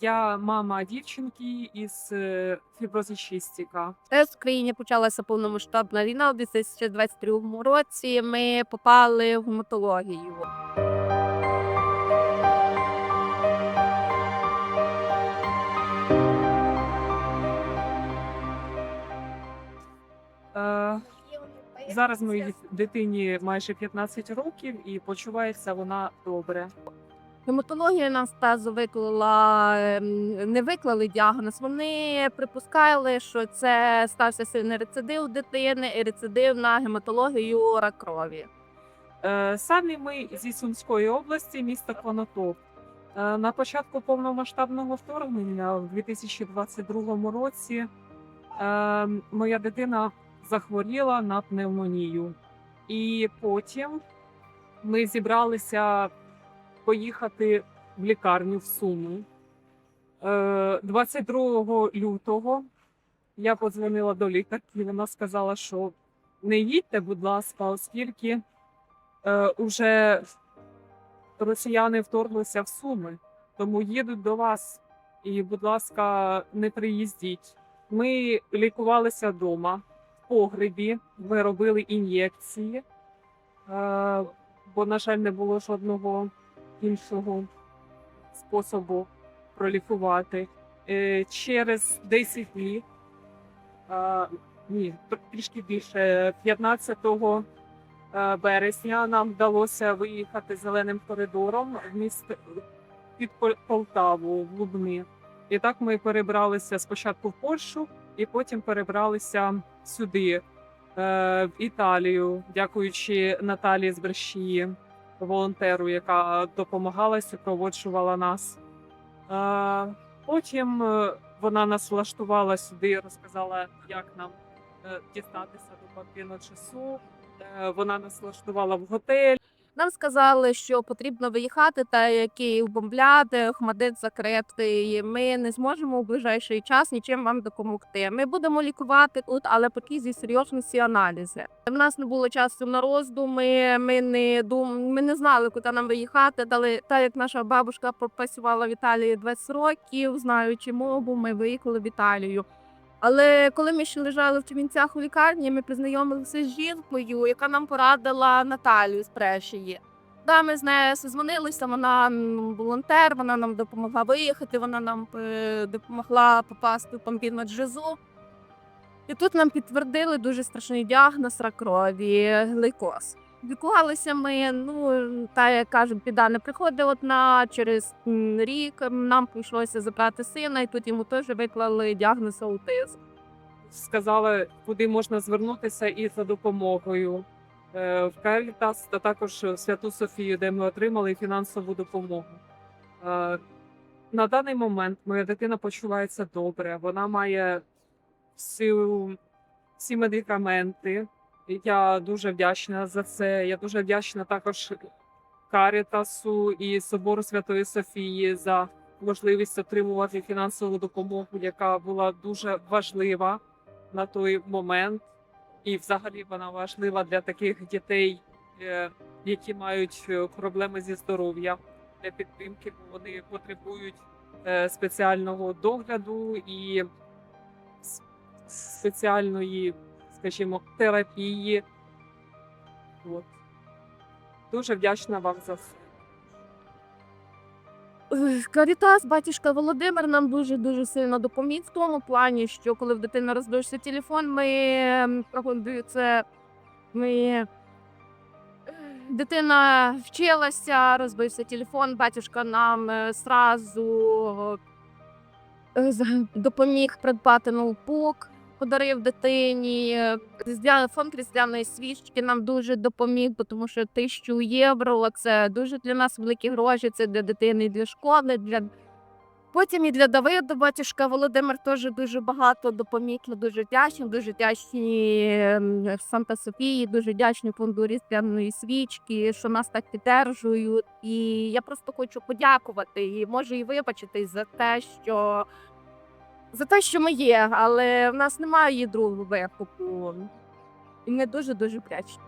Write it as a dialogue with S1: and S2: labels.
S1: Я мама дівчинки із е, фіброзичистика.
S2: Теж в країні почалася повномасштабна війна у 2022 році. Ми попали в гематологію.
S1: Е, зараз моїй дитині майже 15 років і почувається вона добре.
S2: Гематологія нам стазу виклала, ем, не виклали діагноз. Вони припускали, що це стався сильний рецидив дитини і рецидив на гематологію рак крові.
S1: Е, Самі ми зі Сумської області, міста Конотоп. Е, На початку повномасштабного вторгнення в 2022 році е, моя дитина захворіла на пневмонію. І потім ми зібралися поїхати в лікарню в Суму. Е, 22 лютого я подзвонила до лікарки, вона сказала, що не їдьте, будь ласка, оскільки е, уже росіяни вторглися в Суми, тому їдуть до вас. І, будь ласка, не приїздіть. Ми лікувалися вдома, в погребі. Ми робили ін'єкції, е, бо, на жаль, не було жодного іншого способу пролікувати. Е, Через 10 днів, е, ні, трішки більше, 15 е, березня нам вдалося виїхати зеленим коридором в місто під Полтаву в Лубни. І так ми перебралися спочатку в Польщу, і потім перебралися сюди, е, в Італію, дякуючи Наталії з Брешії, волонтеру, яка допомагала, супроводжувала нас. Е, Потім е, вона нас влаштувала сюди, розказала, як нам е, дістатися до Папіно часу. Вона нас влаштувала в готель.
S2: Нам сказали, що потрібно виїхати, та як Київ бомбляти, Хмадит закрити. Ми не зможемо у ближайший час нічим вам допомогти. Ми будемо лікувати тут, але поки зі серйозності аналізи. В нас не було часу на роздуми. Ми не дум... ми не знали, куди нам виїхати. Дали та як наша бабушка пропрацювала в Італії 20 років, знаючи мову, ми виїхали в Італію. Але коли ми ще лежали в Чернівцях у лікарні, ми познайомилися з жінкою, яка нам порадила Наталію з Прешії. Да, ми з нею созвонилися, вона волонтер, вона нам допомогла виїхати, вона нам е, допомогла попасти в помпінну джезу. І тут нам підтвердили дуже страшний діагноз рак крові, лейкоз. Лікувалися ми, ну та як кажуть, біда не приходить одна. Через рік нам прийшлося забрати сина, і тут йому теж виклали діагноз аутизм.
S1: Сказали, куди можна звернутися і за допомогою Е, в Карітас та також в Святу Софію, де ми отримали фінансову допомогу. Е, На даний момент моя дитина почувається добре. Вона має всю, всі медикаменти. Я дуже вдячна за це. Я дуже вдячна також Карітасу і Собору Святої Софії за можливість отримувати фінансову допомогу, яка була дуже важлива на той момент. І взагалі вона важлива для таких дітей, е, які мають е, проблеми зі здоров'ям для підтримки, бо вони потребують е, спеціального догляду і спеціальної, скажімо, терапії. От. Дуже вдячна вам за все.
S2: Карітас, батюшка Володимир нам дуже дуже сильно допоміг в тому плані, що коли в дитини розбився телефон, ми ем, це. Ми е, дитина вчилася, розбився телефон. Батюшка нам е, зразу е, допоміг придбати ноутбук, подарив дитині. Е, фонд різдвяної свічки нам дуже допоміг, тому що тисячу євро це дуже для нас великі гроші. Це для дитини, для школи. Для потім і для Давида батюшка Володимир теж дуже багато допоміг. Дуже вдячні, дуже вдячні ем, Санта Софії, дуже вдячні фонду різдвяної свічки, що нас так підтримують. І я просто хочу подякувати і може і вибачитись за те, що за те, що ми є, але в нас немає другого викупу. І ми дуже дуже вдячні.